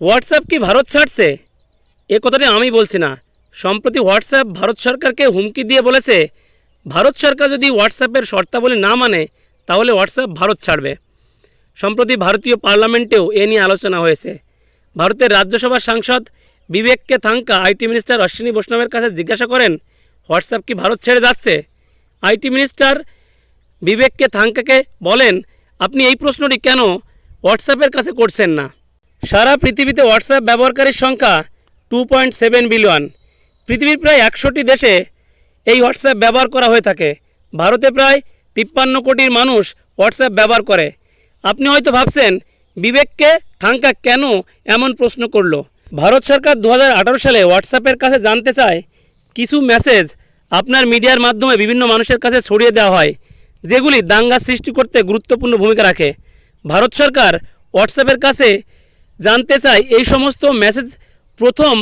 WhatsApp কি ভারত ছাড়ছে? এ কথাটি আমি বলছি না। সম্প্রতি হোয়াটসঅ্যাপ ভারত সরকারকে হুমকি দিয়ে বলেছে, ভারত সরকার যদি হোয়াটসঅ্যাপের শর্তাবলী না মানে তাহলে হোয়াটসঅ্যাপ ভারত ছাড়বে। সম্প্রতি ভারতীয় পার্লামেন্টেও এ নিয়ে আলোচনা হয়েছে। ভারতের রাজ্যসভার সাংসদ বিবেককে থাঙ্কা, আইটি মিনিস্টার অশ্বিনী বৈষ্ণবের কাছে জিজ্ঞাসা করেন, হোয়াটসঅ্যাপ কি ভারত ছেড়ে যাচ্ছে? আইটি মিনিস্টার বিবেককে থাঙ্কাকে বলেন, আপনি এই প্রশ্নটি কেন হোয়াটসঅ্যাপের কাছে করছেন না? সারা পৃথিবীতে হোয়াটসঅ্যাপ ব্যবহারকারীর সংখ্যা টু পয়েন্ট সেভেন বিলিয়ন পৃথিবীর প্রায় একশোটি দেশে এই হোয়াটসঅ্যাপ ব্যবহার করা হয়ে থাকে। ভারতে প্রায় তিপ্পান্ন কোটির মানুষ হোয়াটসঅ্যাপ ব্যবহার করে। আপনি হয়তো ভাবছেন, বিবেককে থাঙ্কা কেন এমন প্রশ্ন করল? ভারত সরকার দু হাজার আঠারো সালে হোয়াটসঅ্যাপের কাছে জানতে চায়, কিছু মেসেজ আপনার মিডিয়ার মাধ্যমে বিভিন্ন মানুষের কাছে ছড়িয়ে দেওয়া হয়, যেগুলি দাঙ্গা সৃষ্টি করতে গুরুত্বপূর্ণ ভূমিকা রাখে। ভারত সরকার হোয়াটসঅ্যাপের কাছে জানতে চায় এই সমস্ত মেসেজ প্রথম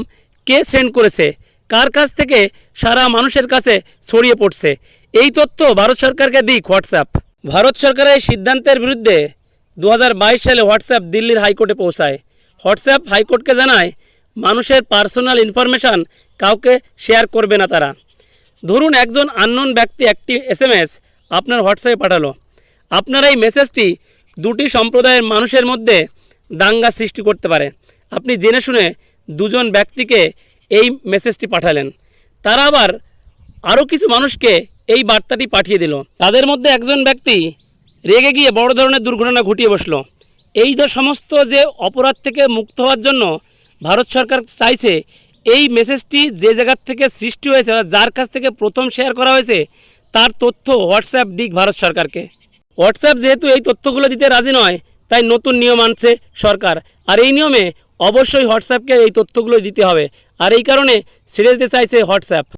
কে সেন্ড করেছে? কার কাছ থেকে সারা মানুষের কাছে ছড়িয়ে পড়ছে? এই তথ্য ভারত সরকারকে দিক হোয়াটসঅ্যাপ। ভারত সরকারের এই সিদ্ধান্তের বিরুদ্ধে দু হাজার বাইশ সালে হোয়াটসঅ্যাপ দিল্লির হাইকোর্টে পৌঁছায়। হোয়াটসঅ্যাপ হাইকোর্টকে জানায়, মানুষের পার্সোনাল ইনফরমেশান কাউকে শেয়ার করবে না তারা। ধরুন একজন আননোন ব্যক্তি একটি এসএমএস আপনার হোয়াটসঅ্যাপে পাঠালো। আপনার এই মেসেজটি দুটি সম্প্রদায়ের মানুষের মধ্যে দাঙ্গা সৃষ্টি করতে পারে। আপনি জেনে শুনে দুজন ব্যক্তিকে এই মেসেজটি পাঠালেন। তারা আবার আরও কিছু মানুষকে এই বার্তাটি পাঠিয়ে দিল। তাদের মধ্যে একজন ব্যক্তি রেগে গিয়ে বড় ধরনের দুর্ঘটনা ঘটিয়ে বসল। এই যে সমস্ত যে অপরাধ থেকে মুক্ত হওয়ার জন্য ভারত সরকার চাইছে, এই মেসেজটি যে জায়গার থেকে সৃষ্টি হয়েছে যার কাছ থেকে প্রথম শেয়ার করা হয়েছে, তার তথ্য হোয়াটসঅ্যাপ দিক ভারত সরকারকে। হোয়াটসঅ্যাপ যেহেতু এই তথ্যগুলো দিতে রাজি নয় তাই নতুন নিয়ম আনছে সরকার। আর এই নিয়মে অবশ্যই হোয়াটসঅ্যাপকে এই তথ্যগুলো দিতে হবে। আর এই কারণে ছেড়ে দিতে চাইছে হোয়াটসঅ্যাপ